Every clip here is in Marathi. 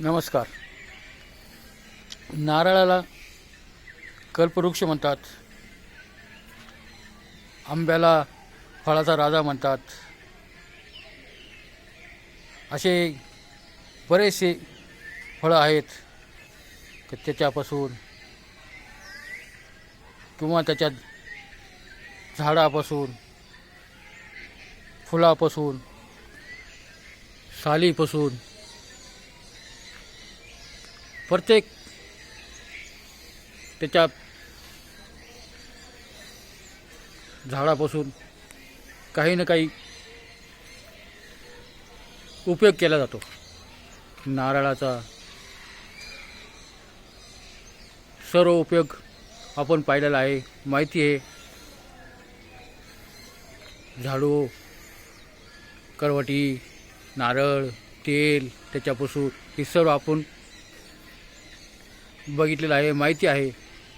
नमस्कार. नारळाला कल्पवृक्ष म्हणतात. आंब्याला फळाचा राजा म्हणतात. असे बरेचसे फळं आहेत. त्याच्यापासून किंवा त्याच्या झाडापासून फुलापासून सालीपासून प्रत्येक त्याच्या झाडापासून काही ना काही उपयोग केला जातो. नारळाचा सर्व उपयोग आपण पाहिलेला आहे. माहिती आहे. झाडू करवटी नारळ तेल त्याच्यापासून हे सर्व आपण बघितलेलं आहे माहिती आहे.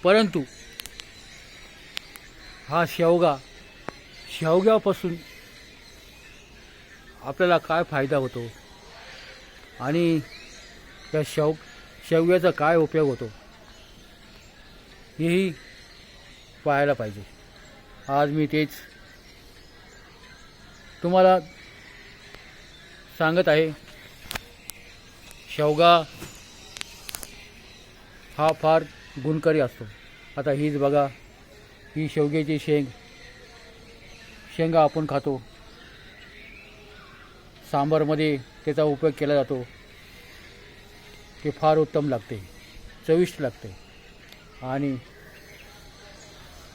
परंतु हा शेवगा शेवग्यापासून आपल्याला काय फायदा होतो? आणि त्या शेव शेवग्याचा काय उपयोग होतो? हेही पाहायला पाहिजे. आज मी तेच तुम्हाला सांगत आहे. शेवगा हा फार गुणकारी असतो. आता हीच बघा ही शेवग्याची शेंग. शेंगा आपण खातो. सांबारमध्ये त्याचा उपयोग केला जातो. ते फार उत्तम लागते चविष्ट लागते. आणि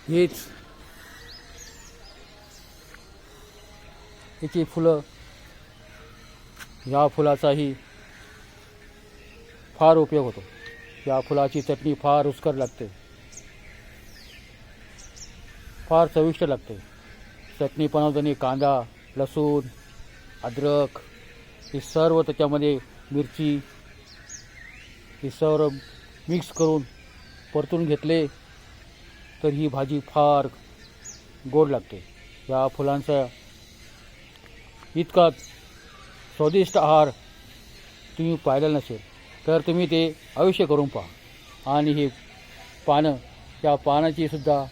हेच याची फुलं या फुलाचाही फार उपयोग होतो. या फुलाची चटणी फार रुचकर लागते? फार चविष्ट लागते। चटणी बनवताना कांदा लसूण अद्रक हे सर्व त्याच्यामध्ये मिरची हे सर्व मिक्स करून परतून घेतले तर ही भाजी फार गोड लागते. या फुलांचा इतका स्वादिष्ट आहार तुम्ही पाहिला नसेल. तर तुम्ही ते आयुष्य करून पहा. आणि हे पानं त्या पानाची सुद्धा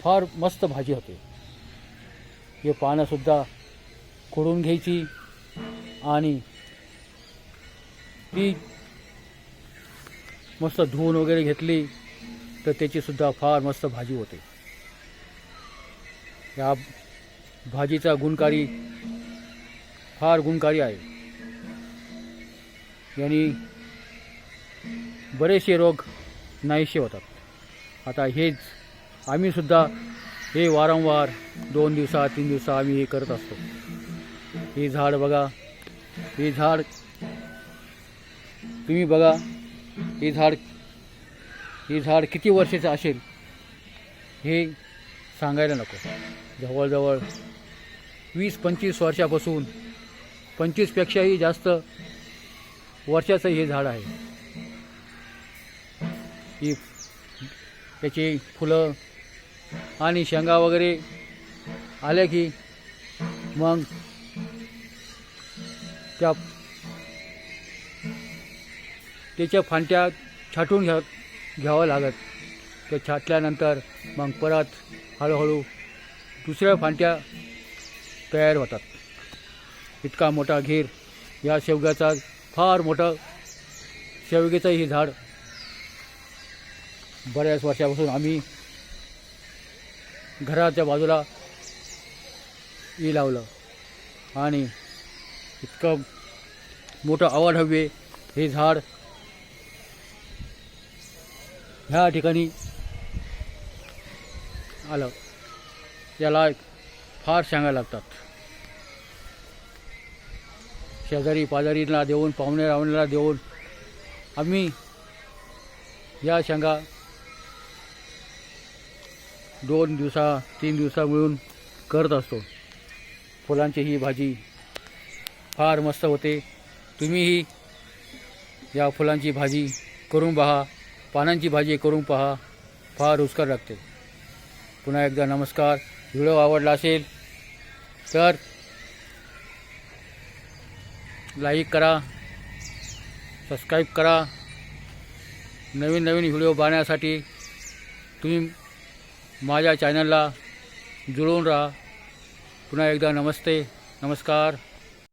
फार मस्त भाजी होते. हे पानंसुद्धा खोडून घ्यायची आणि ती मस्त धुवून वगैरे घेतली तर त्याचीसुद्धा फार मस्त भाजी होते. या भाजीचा गुणकारी फार गुणकारी आहे. यांनी बरेचसे रोग नाहीसे होतात. आता हेच आम्हीसुद्धा हे वारंवार दोन दिवसा तीन दिवसा आम्ही हे करत असतो. हे झाड बघा. हे झाड तुम्ही बघा. हे झाड हे झाड किती वर्षाचं असेल हे सांगायला नको. जवळजवळ वीस पंचवीस वर्षापासून पंचवीसपेक्षाही जास्त वर्षाचं हे झाड आहे. ही त्याची फुलं आणि शेंगा वगैरे आल्या की मग त्या त्याच्या फांट्या छाटून घ्या घ्यावं लागत. ते छाटल्यानंतर मग परत हळूहळू दुसऱ्या फांट्या तयार होतात. इतका मोठा घेर या शेवग्याचा फार मोठं शेवग्याचं हे झाड बऱ्याच वर्षापासून आम्ही घराच्या बाजूला ई लावलं. आणि इतकं मोठं अवाढव्य हे झाड ह्या ठिकाणी आलं. याला फार शेंगा लागतात. शेजारी पाजारीला देऊन पाहुणे रावण्याला देऊन आम्ही या शेंगा दोन दिवसा तीन दिवसा मिळून करत असतो. फुलांची ही भाजी फार मस्त होते. तुम्हीही या फुलांची भाजी करून पहा पानांची भाजी करून पहा फार रुचकर लागते. पुन्हा एकदा नमस्कार. व्हिडिओ आवडला असेल तर लाईक करा सबस्क्राईब करा. नवीन नवीन व्हिडिओ पाहण्यासाठी तुम्ही माझ्या चॅनलला जुळून राहा. पुन्हा एकदा नमस्ते नमस्कार.